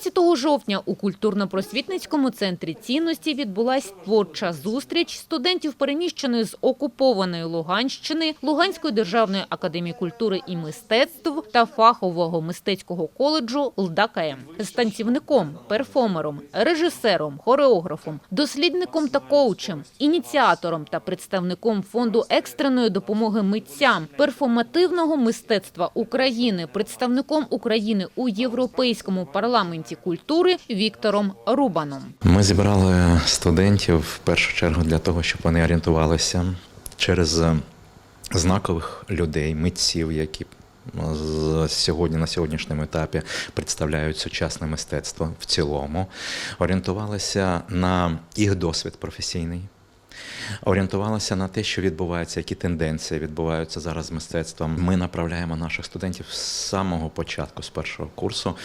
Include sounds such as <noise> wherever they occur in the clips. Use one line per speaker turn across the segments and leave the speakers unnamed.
17 жовтня у культурно-просвітницькому центрі цінності відбулась творча зустріч студентів переміщеної з окупованої Луганщини Луганської державної академії культури і мистецтв та фахового мистецького коледжу ЛДАКМ з танцівником, перформером, режисером, хореографом, дослідником та коучем, ініціатором та представником фонду екстреної допомоги митцям, перформативного мистецтва України, представником України у Європейському парламенті культури Віктором Рубаном.
Ми зібрали студентів в першу чергу для того, щоб вони орієнтувалися через е, знакових людей, митців, які з- сьогодні на сьогоднішньому етапі представляють сучасне мистецтво в цілому, орієнтувалися на їх досвід професійний. Орієнтувалися на те, що відбувається, які тенденції відбуваються зараз з мистецтвом. Ми направляємо наших студентів з самого початку, з першого курсу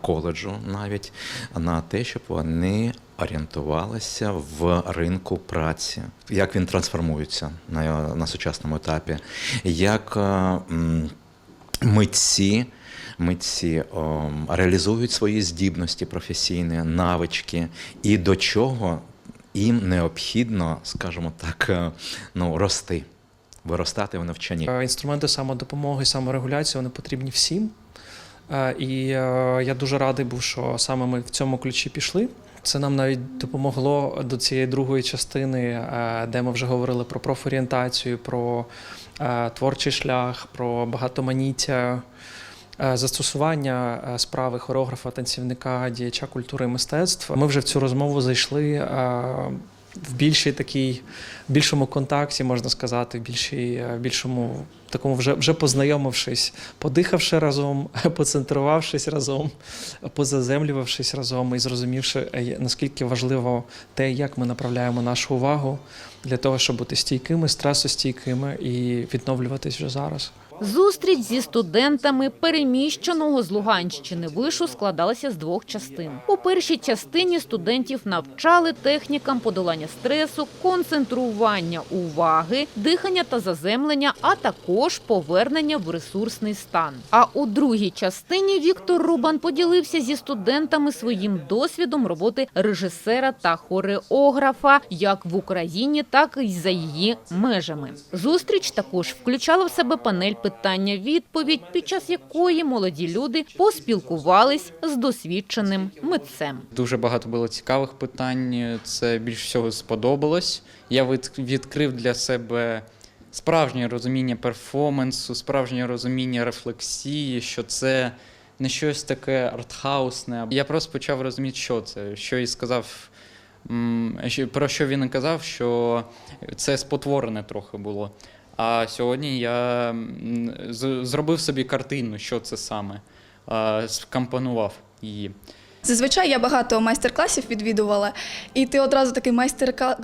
коледжу, навіть на те, щоб вони орієнтувалися в ринку праці, як він трансформується на, на сучасному етапі, як е, митці. Митці о, реалізують свої здібності професійні, навички, і до чого їм необхідно, скажімо так, е, ну, рости, виростати в навчанні.
Е, Інструменти самодопомоги, саморегуляції вони потрібні всім. Е, І я дуже радий був, що саме ми в цьому ключі пішли. Це нам навіть допомогло до цієї другої частини, де ми вже говорили про профорієнтацію, про творчий шлях, про багатоманіття, застосування е, справи хореографа, танцівника, діяча культури і мистецтв. Ми вже в цю розмову зайшли е, в більшій такій, в більшому контакті, можна сказати, в більшій, е, в більшому такому вже, вже познайомившись, подихавши разом, <laughs> поцентрувавшись разом, позаземлювавшись разом і зрозумівши, е, наскільки важливо те, як ми направляємо нашу увагу для того, щоб бути стійкими, стресостійкими і відновлюватись вже зараз.
Зустріч зі студентами переміщеного з Луганщини вишу складалася з двох частин. У першій частині студентів навчали технікам подолання стресу, концентрування уваги, дихання та заземлення, а також повернення в ресурсний стан. А у другій частині Віктор Рубан поділився зі студентами своїм досвідом роботи режисера та хореографа як в Україні, так і за її межами. Зустріч також включала в себе панель питання-відповідь, під час якої молоді люди поспілкувались з досвідченим митцем.
Дуже багато було цікавих питань. Це більш всього сподобалось. Я від- відкрив для себе справжнє розуміння перформансу, справжнє розуміння рефлексії, що це не щось таке артхаусне. Я просто почав розуміти, що це, що і сказав. Про що він казав, що це спотворене трохи було. А сьогодні я зробив собі картину, що це саме, скомпонував її.
Зазвичай я багато майстер-класів відвідувала, і ти одразу такий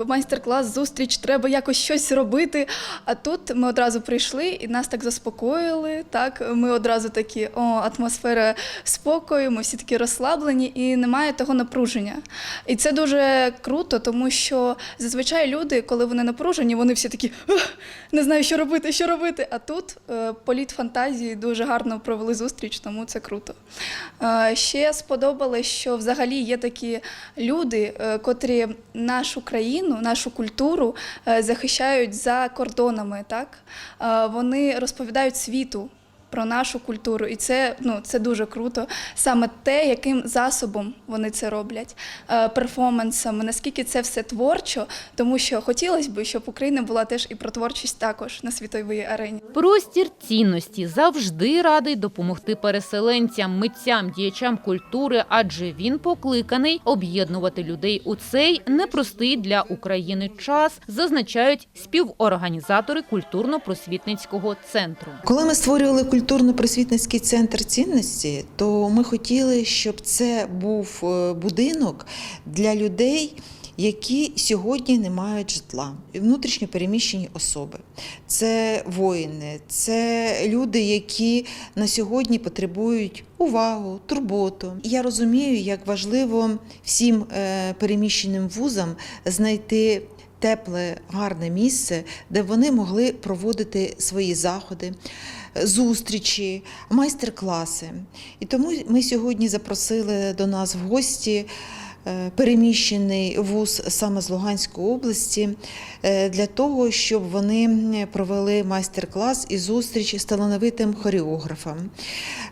майстер-клас, зустріч, треба якось щось робити. А тут ми одразу прийшли і нас так заспокоїли. Так, ми одразу такі, о, атмосфера спокою, ми всі такі розслаблені і немає того напруження. І це дуже круто, тому що зазвичай люди, коли вони напружені, вони всі такі не знаю, що робити, що робити. А тут е, політ фантазії дуже гарно провели зустріч, тому це круто. Е, Ще сподобалось, що взагалі є такі люди, е, котрі нашу країну, нашу культуру е, захищають за кордонами. Так? Е, Вони розповідають світу. Про нашу культуру, і це ну це дуже круто. Саме те, яким засобом вони це роблять, е, перформансами, наскільки це все творчо, тому що хотілося б, щоб Україна була теж і про творчість також на світовій арені.
Простір цінності завжди радий допомогти переселенцям, митцям, діячам культури, адже він покликаний об'єднувати людей у цей непростий для України час, зазначають співорганізатори культурно-просвітницького центру.
Коли ми створювали культурно-просвітницький центр цінності, то ми хотіли, щоб це був е, будинок для людей. Які сьогодні не мають житла, внутрішньо переміщені особи, це воїни, це люди, які на сьогодні потребують увагу, турботу. Я розумію, як важливо всім е, переміщеним вузам знайти тепле, гарне місце, де вони могли проводити свої заходи, зустрічі, майстер-класи. І тому ми сьогодні запросили до нас в гості е, переміщений вуз саме з Луганської області е, для того, щоб вони провели майстер-клас і зустріч з талановитим хореографом.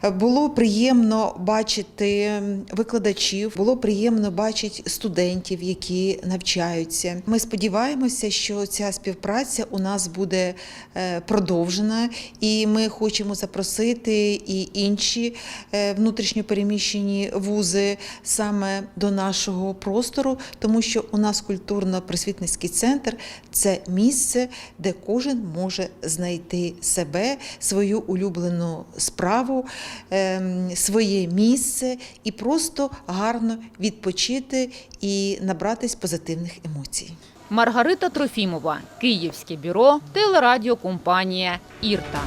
Е, Було приємно бачити викладачів, було приємно бачити студентів, які навчаються. Ми сподіваємося, що ця співпраця у нас буде е, продовжена, і ми хочемо запросити і інші е, внутрішньопереміщені вузи саме до нашого простору, тому що у нас культурно-просвітницький центр це місце, де кожен може знайти себе, свою улюблену справу, ем, своє місце і просто гарно відпочити і набратись позитивних емоцій.
Маргарита Трофімова, Київське бюро, телерадіокомпанія Ірта.